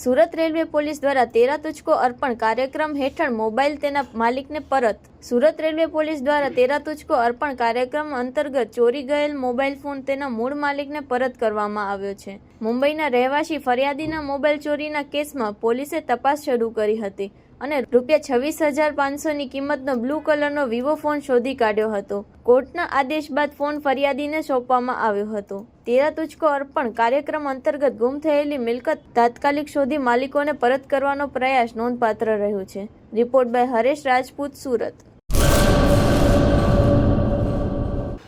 Surat railway police દ્વારા તેરા તુચકો અર્પણ કાર્યક્રમ હેઠળ મોબાઈલ તેના માલિકને પરત સુરત રેલવે પોલીસ દ્વારા તેરા તુચકો અર્પણ કાર્યક્રમ અંતર્ગત ચોરી ગયેલ મોબાઈલ ફોન તેના મૂળ માલિકને પરત કરવામાં આવ્યો છે. મુંબઈના રહેવાસી ફરિયાદીના મોબાઈલ ચોરીના કેસમાં પોલીસે તપાસ શરૂ કરી હતી અને રૂપિયા છવ્વીસ હજાર પાંચસોની કિંમતનો બ્લુ કલરનો વિવો ફોન શોધી કાઢ્યો હતો. કોર્ટના આદેશ બાદ ફોન ફરિયાદીને સોંપવામાં આવ્યો હતો. તેરા તુચકો અર્પણ કાર્યક્રમ અંતર્ગત ગુમ થયેલી મિલકત તાત્કાલિક શોધી માલિકોને પરત કરવાનો પ્રયાસ નોંધપાત્ર રહ્યો છે. Report by Haresh Rajput, Surat.